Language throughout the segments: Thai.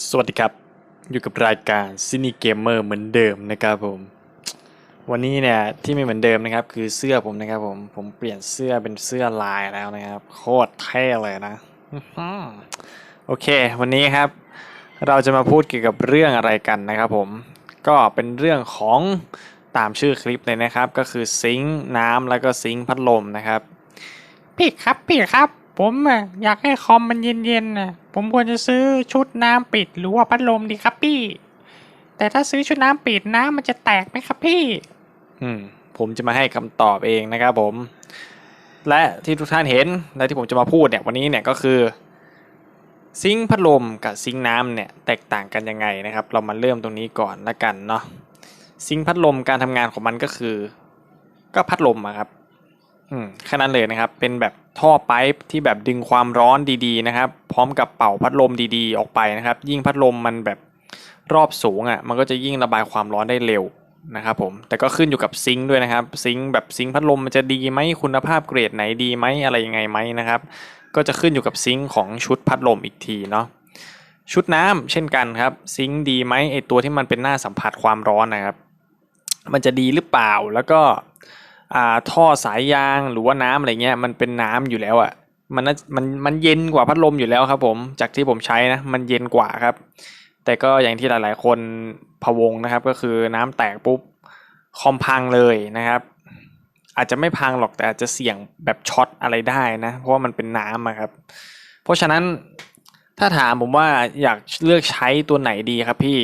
สวัสดีครับ อยู่กับรายการซินีเกมเมอร์เหมือนเดิมนะครับผม วันนี้เนี่ยที่ไม่เหมือนเดิมนะครับ คือเสื้อผมนะครับผมผมเปลี่ยนเสื้อเป็นเสื้อลายแล้วนะครับ โคตรเท่เลยนะโอเค วันนี้ครับ เราจะมาพูดเกี่ยวกับเรื่องอะไรกันนะครับผมก็เป็นเรื่องของตามชื่อคลิปเลยนะครับ ก็คือซิงค์น้ำแล้วก็ซิงค์พัดลมนะครับ พี่ครับพี่ครับ ผมอะอยากให้คอมมันเย็นๆนะผมควรจะซื้อชุดน้ำปิดหรือว่าพัดลมดีครับพี่ แต่ถ้าซื้อชุดน้ำปิดน้ำมันจะแตกไหมครับพี่ อืม ผมจะมาให้คำตอบเองนะครับผม และที่ทุกท่านเห็นและที่ผมจะมาพูดเนี่ยวันนี้เนี่ยก็คือ ซิงพัดลมกับซิงน้ำเนี่ยแตกต่างกันยังไงนะครับ เรามาเริ่มตรงนี้ก่อนละกันเนาะซิงพัดลมการทำงานของมันก็คือ ก็พัดลมอะครับ อืมแค่นั้นเลยนะครับ เป็นแบบ ท่อไปป์ที่แบบดึงความร้อนดีๆนะครับ พร้อมกับเป่าพัดลมดีๆ ออกไปนะครับ ยิ่งพัดลมมันแบบรอบสูงอะ่ะมันก็จะยิ่งระบายความร้อนได้เร็วนะครับผมแต่ก็ขึ้นอยู่กับซิงค์ด้วยนะครับซิงค์แบบซิงค์พัดลมมันจะดีไหมคุณภาพเกรดไหนดีไหมอะไรยังไงไหมนะครับ ก็จะขึ้นอยู่กับซิงค์ของชุดพัดลมอีกทีเนาะชุดน้ำเช่นกันครับ ซิงค์ดีไหมไอตัวที่มันเป็นหน้าสัมผัสความร้อนนะครับ มันจะดีหรือเปล่าแล้วก็ อ่าท่อสายยางหรือว่าน้ำอะไรเงี้ยมันเป็นน้ำอยู่แล้วอะ่ะมันน่ามันมันเย็นกว่าพัดลมอยู่แล้วครับ ผมจากที่ผมใช้นะมันเย็นกว่าครับ แต่ก็อย่างที่หลาย ๆ คนพะวงนะครับ ก็คือน้ำแตกปุ๊บคอมพังเลยนะครับ อาจจะไม่พังหรอกแต่อาจจะเสี่ยงแบบช็อตอะไรได้นะ เพราะว่ามันเป็นน้ำครับ เพราะฉะนั้นถ้าถามผมว่าอยากเลือกใช้ตัวไหนดีครับพี่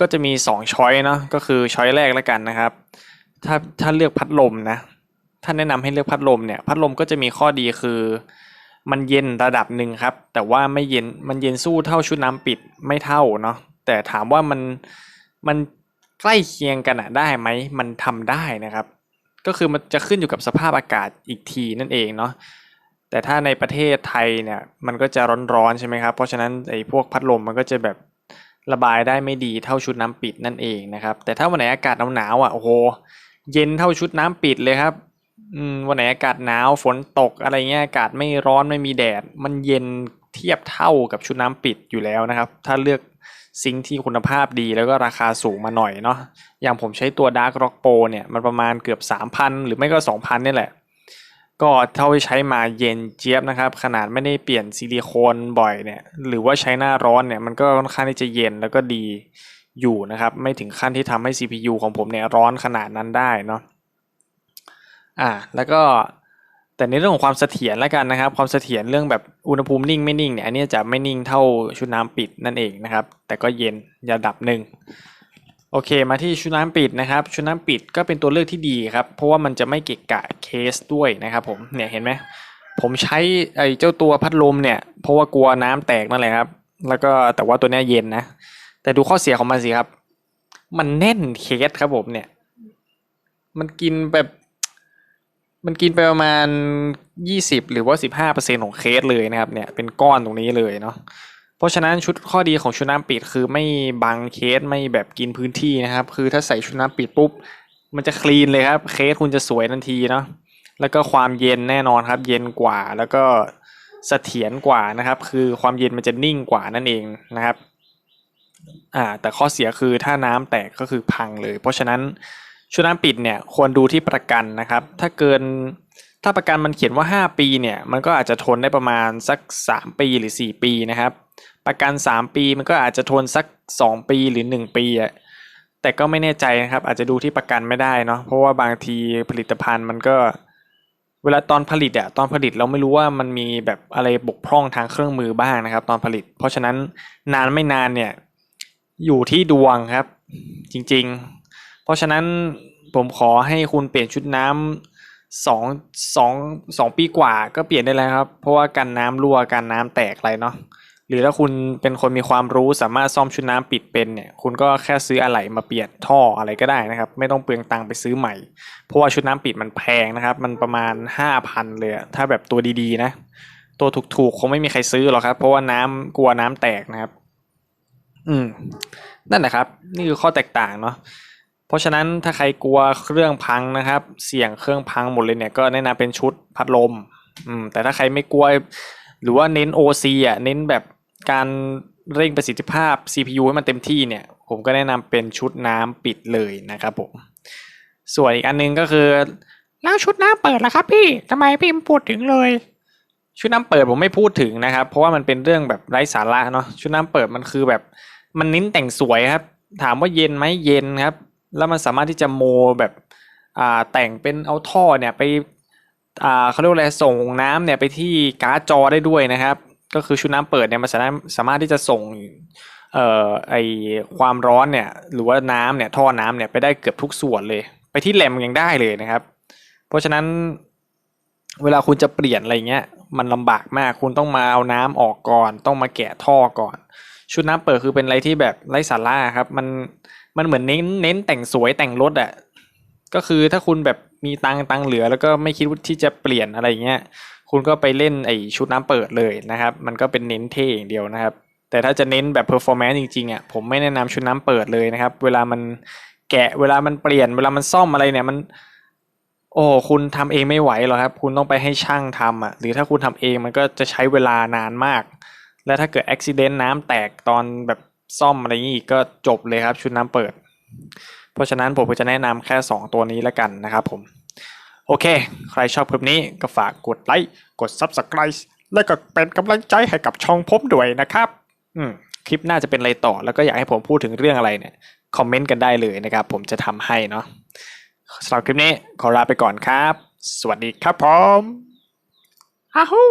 ก็จะมีสองช้อยเนาะก็คือช้อยแรกแล้วกันนะครับ ถ้าถ้าเลือกพัดลมนะถ้าแนะนำให้เลือกพัดลมเนี่ย พัดลมก็จะมีข้อดีคือ มันเย็นระดับหนึ่งครับ แต่ว่าไม่เย็นมันเย็นสู้เท่าชุดน้ำปิดไม่เท่าเนาะแต่ถามว่ามันมันใกล้เคียงกันอะได้ไหมมันทำได้นะครับ ก็คือมันจะขึ้นอยู่กับสภาพอากาศอีกทีนั่นเองเนาะแต่ถ้าในประเทศไทยเนี่ยมันก็จะร้อนๆใช่ไหมครับ เพราะฉะนั้นไอ้พวกพัดลมมันก็จะแบบระบายได้ไม่ดีเท่าชุดน้ำปิดนั่นเองนะครับ แต่ถ้าวันไหนอากาศหนาวๆอะโอ้โห เย็นเท่าชุดน้ำปิดเลยครับ อืมวันไหนอากาศหนาวฝนตกอะไรเงี้ยอากาศไม่ร้อนไม่มีแดด มันเย็นเทียบเท่ากับชุดน้ำปิดอยู่แล้วนะครับ ถ้าเลือกซิงค์ที่คุณภาพดีแล้วก็ราคาสูงมาหน่อยเนาะอย่างผมใช้ตัว Dark Rock Pro เนี่ยมันประมาณเกือบ 3,000 หรือไม่ก็ 2,000นี่แหละ ก็เท่าที่ใช้มาเย็นเจี๊ยบนะครับ ขนาดไม่ได้เปลี่ยนซิลิโคนบ่อยเนี่ย หรือว่าใช้หน้าร้อนเนี่ยมันก็ค่อนข้างที่จะเย็นแล้วก็ดี อยู่นะครับ ไม่ถึงขั้นที่ทำให้ CPU ของผมเนี่ยร้อนขนาดนั้นได้เนาะอ่าแล้วก็แต่ในเรื่องของความเสถียรแล้วกันนะครับ ความเสถียรเรื่องแบบอุณหภูมินิ่งไม่นิ่งเนี่ยอันนี้จะไม่นิ่งเท่าชุดน้ำปิดนั่นเองนะครับ แต่ก็เย็นระดับหนึ่งโอเคมาที่ชุดน้ำปิดนะครับ ชุดน้ำปิดก็เป็นตัวเลือกที่ดีครับ เพราะว่ามันจะไม่เกะกะเคสด้วยนะครับผมเนี่ยเห็นไหมผมใช้ไอ้เจ้าตัวพัดลมเนี่ยเพราะว่ากลัวน้ำแตกนั่นแหละครับ แล้วก็แต่ว่าตัวเนี้ยเย็นนะ แต่ดูข้อเสียของมันสิครับ มันแน่นเคสครับผมเนี่ย มันกินแบบ มันกินไปประมาณยี่สิบหรือว่าสิบห้าเปอร์เซ็นของเคสเลยนะครับ เนี่ยเป็นก้อนตรงนี้เลยเนาะเพราะฉะนั้นชุดข้อดีของชุดน้ำปิดคือไม่บังเคสไม่แบบกินพื้นที่นะครับ คือถ้าใส่ชุดน้ำปิดปุ๊บ มันจะคลีนเลยครับ เคสคุณจะสวยทันทีเนาะแล้วก็ความเย็นแน่นอนครับ เย็นกว่าแล้วก็เสถียรกว่านะครับ คือความเย็นมันจะนิ่งกว่านั่นเองนะครับ อ่าแต่ข้อเสียคือถ้าน้ำแตกก็คือพังเลย เพราะฉะนั้นชุดน้ำปิดเนี่ยควรดูที่ประกันนะครับ ถ้าเกินถ้าประกันมันเขียนว่า 5 ปีเนี่ยมันก็อาจจะทนได้ประมาณสัก 3 ปีหรือ 4 ปีนะครับ ประกัน 3 ปีมันก็อาจจะทนสัก 2 ปีหรือ 1 ปีอะแต่ก็ไม่แน่ใจนะครับ อาจจะดูที่ประกันไม่ได้เนาะเพราะว่าบางทีผลิตภัณฑ์มันก็ เวลาตอนผลิตอะตอนผลิตเราไม่รู้ว่ามันมีแบบอะไรบกพร่องทางเครื่องมือบ้างนะครับ ตอนผลิต เพราะฉะนั้นนานไม่นานเนี่ย อยู่ที่ดวงครับ จริงๆ เพราะฉะนั้นผมขอให้คุณเปลี่ยนชุดน้ำสองสองสองปีกว่าก็เปลี่ยนได้แล้วครับ เพราะว่ากันน้ำรั่วกันน้ำแตกอะไรเนาะหรือถ้าคุณเป็นคนมีความรู้สามารถซ่อมชุดน้ำปิดเป็นเนี่ยคุณก็แค่ซื้ออะไหล่มาเปลี่ยนท่ออะไรก็ได้นะครับ ไม่ต้องเปลืองตังค์ไปซื้อใหม่ เพราะว่าชุดน้ำปิดมันแพงนะครับ มันประมาณห้าพันเลยถ้าแบบตัวดีๆนะ ตัวถูกๆคงไม่มีใครซื้อหรอกครับ เพราะว่าน้ำกลัวน้ำแตกนะครับ อืม นั่นแหละครับ นี่คือข้อแตกต่างเนาะเพราะฉะนั้นถ้าใครกลัวเครื่องพังนะครับ เสี่ยงเครื่องพังหมดเลยเนี่ยก็แนะนำเป็นชุดพัดลม อืม แต่ถ้าใครไม่กลัว หรือว่าเน้น OC อะเน้นแบบการเร่งประสิทธิภาพ CPU ให้มันเต็มที่เนี่ย ผมก็แนะนำเป็นชุดน้ำปิดเลยนะครับผม ส่วนอีกอันนึงก็คือ แล้วชุดน้ำเปิดล่ะครับ พี่ทำไมพี่พูดถึงเลย ชุดน้ำเปิดผมไม่พูดถึงนะครับ เพราะว่ามันเป็นเรื่องแบบไร้สาระเนาะชุดน้ำเปิดมันคือแบบ มันเน้นแต่งสวยครับ ถามว่าเย็นไหมเย็นครับ แล้วมันสามารถที่จะโมแบบอ่าแต่งเป็นเอาท่อเนี่ยไปอ่าเขาเรียกว่าอะไรส่งน้ำเนี่ยไปที่การ์ดจอได้ด้วยนะครับ ก็คือชุดน้ำเปิดเนี่ยมันสามารถสามารถที่จะส่งเอ่อไอความร้อนเนี่ยหรือว่าน้ำเนี่ยท่อน้ำเนี่ยไปได้เกือบทุกส่วนเลย ไปที่แหลมยังได้เลยนะครับ เพราะฉะนั้นเวลาคุณจะเปลี่ยนอะไรเงี้ยมันลำบากมากคุณต้องมาเอาน้ำออกก่อน ต้องมาแกะท่อก่อน ชุดน้ำเปิดคือเป็นอะไรที่แบบไร้สาระครับ มันมันเหมือนเน้นเน้นแต่งสวยแต่งรถอะ่ะก็คือถ้าคุณแบบมีตังตังเหลือ แล้วก็ไม่คิดที่จะเปลี่ยนอะไรเงี้ยคุณก็ไปเล่นไอชุดน้ำเปิดเลยนะครับ มันก็เป็นเน้นเท่อย่างเดียวนะครับ แต่ถ้าจะเน้นแบบ performance จริงๆอะผมไม่แนะนำชุดน้ำเปิดเลยนะครับ เวลามันแกะเวลามันเปลี่ยนเวลามันซ่อมอะไรเนี่ยมัน โอ้คุณทำเองไม่ไหวหรอกครับ คุณต้องไปให้ช่างทำอะหรือถ้าคุณทำเองมันก็จะใช้เวลานานมาก และถ้าเกิดอุบิเหตุน้ำแตกตอนแบบซ่อมอะไรอย่างนี้อีกก็จบเลยครับชุดน้ำเปิด เพราะฉะนั้นผมก็จะแนะนำแค่ 2 ตัวนี้แล้วกันนะครับผม โอเค ใครชอบคลิปนี้ก็ฝากกดไลค์กด Subscribe และก็เป็นกำลังใจให้กับช่องผมด้วยนะครับอืมคลิปหน้าจะเป็นอะไรต่อ แล้วก็อยากให้ผมพูดถึงเรื่องอะไรเนี่ยคอมเมนต์กันได้เลยนะครับ ผมจะทำให้เนาะสำหรับคลิปนี้ขอลาไปก่อนครับ สวัสดีครับผมอ้าว